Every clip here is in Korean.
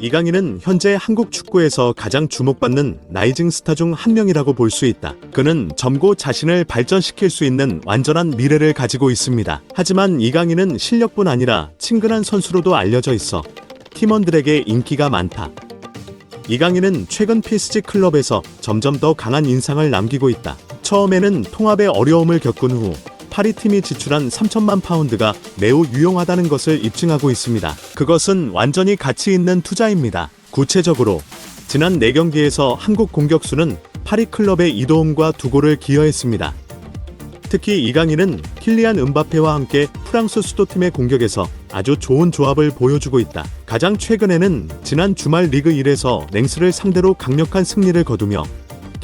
이강인은 현재 한국 축구에서 가장 주목받는 라이징 스타 중 한 명이라고 볼 수 있다. 그는 젊고 자신을 발전시킬 수 있는 완전한 미래를 가지고 있습니다. 하지만 이강인은 실력뿐 아니라 친근한 선수로도 알려져 있어 팀원들에게 인기가 많다. 이강인은 최근 PSG 클럽에서 점점 더 강한 인상을 남기고 있다. 처음에는 통합의 어려움을 겪은 후 파리 팀이 지출한 3천만 파운드가 매우 유용하다는 것을 입증하고 있습니다. 그것은 완전히 가치 있는 투자입니다. 구체적으로 지난 4경기에서 한국 공격수는 파리 클럽의 이도움과 두 골을 기여했습니다. 특히 이강인은 킬리안 은바페와 함께 프랑스 수도팀의 공격에서 아주 좋은 조합을 보여주고 있다. 가장 최근에는 지난 주말 리그 1에서 랭스를 상대로 강력한 승리를 거두며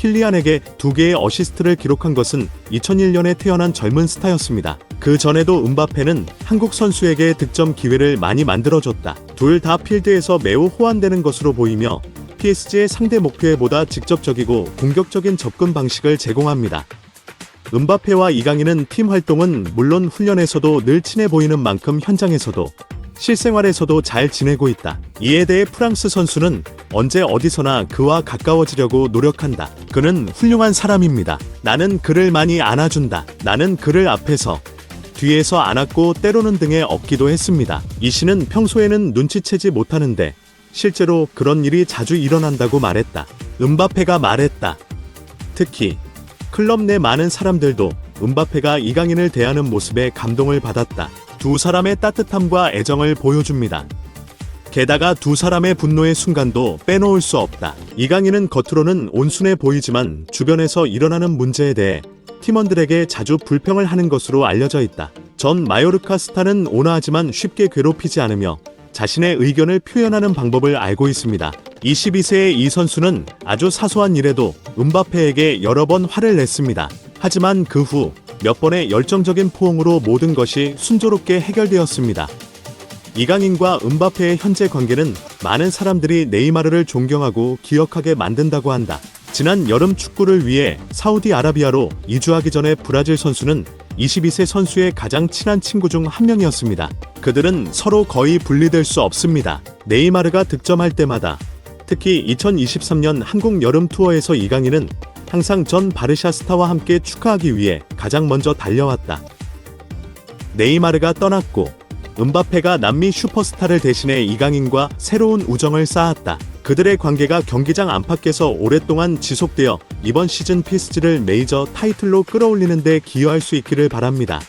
킬리안에게 두 개의 어시스트를 기록한 것은 2001년에 태어난 젊은 스타였습니다. 그 전에도 은바페는 한국 선수에게 득점 기회를 많이 만들어줬다. 둘 다 필드에서 매우 호환되는 것으로 보이며 PSG의 상대 목표에 보다 직접적이고 공격적인 접근 방식을 제공합니다. 은바페와 이강인은 팀 활동은 물론 훈련에서도 늘 친해 보이는 만큼 현장에서도 실생활에서도 잘 지내고 있다. 이에 대해 프랑스 선수는 언제 어디서나 그와 가까워지려고 노력한다. 그는 훌륭한 사람입니다. 나는 그를 많이 안아준다. 나는 그를 앞에서 뒤에서 안았고 때로는 등에 업기도 했습니다. 이 씨는 평소에는 눈치채지 못하는데 실제로 그런 일이 자주 일어난다고 말했다. 은바페가 말했다. 특히 클럽 내 많은 사람들도 은바페가 이강인을 대하는 모습에 감동을 받았다. 두 사람의 따뜻함과 애정을 보여줍니다. 게다가 두 사람의 분노의 순간도 빼놓을 수 없다. 이강인은 겉으로는 온순해 보이지만 주변에서 일어나는 문제에 대해 팀원들에게 자주 불평을 하는 것으로 알려져 있다. 전 마요르카 스타는 온화하지만 쉽게 괴롭히지 않으며 자신의 의견을 표현하는 방법을 알고 있습니다. 22세의 이 선수는 아주 사소한 일에도 은바페에게 여러 번 화를 냈습니다. 하지만 그 후 몇 번의 열정적인 포옹으로 모든 것이 순조롭게 해결되었습니다. 이강인과 은바페의 현재 관계는 많은 사람들이 네이마르를 존경하고 기억하게 만든다고 한다. 지난 여름 축구를 위해 사우디아라비아로 이주하기 전에 브라질 선수는 22세 선수의 가장 친한 친구 중 한 명이었습니다. 그들은 서로 거의 분리될 수 없습니다. 네이마르가 득점할 때마다 특히 2023년 한국 여름 투어에서 이강인은 항상 전 바르샤 스타와 함께 축하하기 위해 가장 먼저 달려왔다. 네이마르가 떠났고 은바페가 남미 슈퍼스타를 대신해 이강인과 새로운 우정을 쌓았다. 그들의 관계가 경기장 안팎에서 오랫동안 지속되어 이번 시즌 PSG를 메이저 타이틀로 끌어올리는 데 기여할 수 있기를 바랍니다.